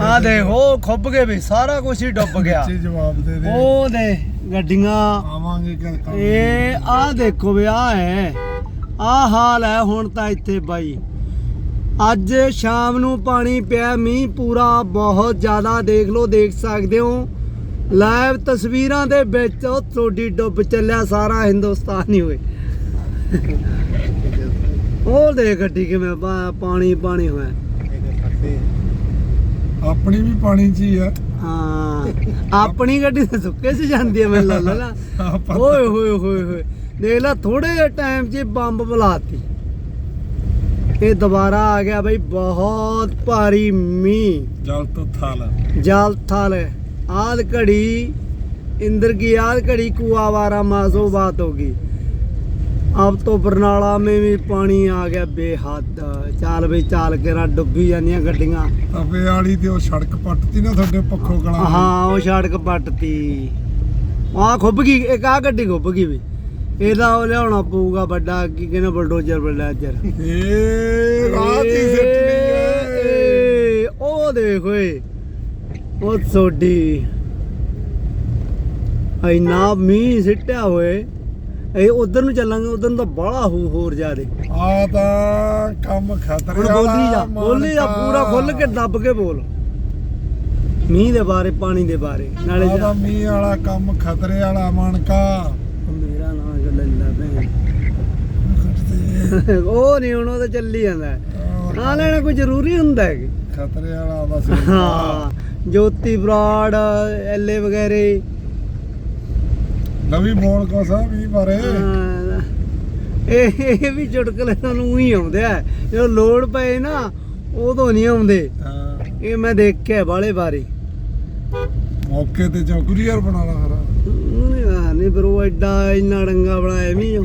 ਆ ਦੇਖੋ ਖੁੱਬ ਗਏ ਵੀ ਸਾਰਾ ਕੁਝ ਹੀ ਡੁੱਬ ਗਿਆ। ਵਿੱਚੇ ਜਵਾਬ ਦੇ ਦੇ। ਉਹ ਦੇ ਗੱਡੀਆਂ। ਆਵਾਂਗੇ ਕਿ ਕੰਮ ਇਹ ਆ ਦੇਖੋ ਵੀ ਆ ਹੈ। ਆ ਹਾਲ ਹੈ ਹੁਣ ਤਾਂ ਇੱਥੇ ਬਾਈ। ਅੱਜ ਸ਼ਾਮ ਨੂੰ ਪਾਣੀ ਪਿਆ ਮੀਂਹ ਪੂਰਾ ਬਹੁਤ ਜ਼ਿਆਦਾ ਦੇਖ ਲਓ ਦੇਖ ਸਕਦੇ ਹੋ। ਲਾਈਵ ਤਸਵੀਰਾਂ ਦੇ ਵਿੱਚ ਉਹ ਤੁਹਾਡੀ ਡੁੱਬ ਚੱਲਿਆ ਸਾਰਾ ਹਿੰਦੁਸਤਾਨ ਹੀ ਹੋਏ। ਉਹ ਦੇ ਗੱਡੀ ਕਿਵੇਂ ਪਾ- ਪਾਣੀ ਪਾਣੀ ਹੋਇਆ ਆਪਣੀ ਵੀ ਪਾਣੀ 'ਚ ਆ। ਹਾਂ ਆਪਣੀ ਗੱਡੀ ਤਾਂ ਸੁੱਕੇ 'ਚ ਜਾਂਦੀ ਆ ਮੈਨੂੰ ਲੱਗਦਾ ਨਾ। ਓਏ ਹੋਏ ਹੋਏ ਹੋਏ। ਦੇਖ ਲੈ ਥੋੜੇ ਜਿਹੇ ਟਾਈਮ 'ਚ ਬੰਬ ਬੁਲਾਤੀ। ਇਹ ਦੁਬਾਰਾ ਆ ਗਿਆ ਬਈ ਬਹੁਤ ਭਾਰੀ ਮੀ ਜਲ ਤੋਂ ਥਲ। ਜਲ ਥਲ। ਆਦ ਘੜੀ ਇੰਦਰ ਕੀ ਆਦ ਘੜੀ ਕੁਆਵਾਰਾ ਮਾਜ਼ੋ ਬਾਤ ਹੋ ਗਈ। ਆਪ ਤੋਂ ਬਰਨਾਲਾ ਮੇ ਵੀ ਪਾਣੀ ਆ ਗਿਆ ਬੇਹੱਦ। ਚਾਲ ਵੀ ਚਾਲ ਕੇ ਨਾ ਡੁੱਬੀ ਜਾਂਦੀਆਂ ਗੱਡੀਆਂ। ਅਬੇ ਵਾਲੀ ਤੇ ਉਹ ਸੜਕ ਪੱਟਤੀ ਨਾ ਤੁਹਾਡੇ ਪੱਖੋਂ ਕਲਾ ਹਾਂ ਉਹ ਸੜਕ ਪੱਟਤੀ। ਆ ਖੁੱਬ ਗਈ ਇੱਕ ਆ ਗੱਡੀ ਖੁੱਬ ਗਈ ਵੀ। ਇਹਦਾ ਉਹ ਲਿਆਉਣਾ ਪਊਗਾ ਵੱਡਾ ਕੀ ਕਹਿੰਦੇ ਬਲਡੋਜ਼ਰ ਬਲਡੋਜ਼ਰ। ਉਹ ਦੇਖ ਓਏ ਉਹ ਸੋਡੀ ਐਨਾ ਮੀਂਹ ਸਿੱਟਿਆ ਹੋਏ ਇਹ ਉਧਰ ਨੂੰ ਚੱਲਾਂਗੇ ਉਧਰ ਨੂੰ ਤਾਂ ਬਾਹਲਾ ਹੋ ਹੋਰ ਜ਼ਿਆਦੇ। ਆ ਤਾਂ ਕੰਮ ਖਤਰੇ ਹੁਣ ਬੋਲੀ ਜਾ ਬੋਲੀ ਜਾ ਮਾਨਕਾ। ਪੂਰਾ ਖੁੱਲ ਕੇ ਦੱਬ ਕੇ ਬੋਲ। ਮੀਂਹ ਦੇ ਬਾਰੇ ਪਾਣੀ ਦੇ ਬਾਰੇ ਨਾਲੇ ਤਾਂ ਮੀਂਹ ਵਾਲਾ ਕੰਮ ਖਤਰੇ ਵਾਲਾ ਮਣਕਾ ਮੇਰਾ ਨਾਮ ਗੱਲ ਭੈਣ। ਉਹ ਨਹੀਂ ਹੁਣ ਉਹ ਤਾਂ ਚੱਲੀ ਜਾਂਦਾ। ਆ ਲੈਣਾ ਕੋਈ ਜ਼ਰੂਰੀ ਹੁੰਦਾ ਹੈ? ਖਤਰੇ ਵਾਲਾ ਬਸ। ਹਾਂ ਜੋਤੀ ਬਰਾੜ ਐਲੇ ਵਗੈਰੇ। ਨਵੀਂ ਬੋਲ ਕੋਸਾ ਮੀਂਹ ਬਾਰੇ ਹਾਂ, ਇਹ ਇਹ ਵੀ ਚੁਟਕਲੇ ਤੁਹਾਨੂੰ ਹੀ ਆਉਂਦੇ ਆ। ਜਦੋਂ ਲੋੜ ਪਏ ਨਾ ਉਦੋਂ ਨਹੀਂ ਆਉਂਦੇ। ਇਹ ਮੈਂ ਦੇਖਿਆ ਬਾਲੇ ਬਾਰੇ। ਮੌਕੇ ਤੇ ਚੌਕਰੀਅਰ ਬਣਾ ਲਾ ਫਿਰ ਨਹੀਂ ਬਰੋ ਐਡਾ ਇੰਨਾ ਡੰਗਾ ਬਣਾਇਆ ਵੀ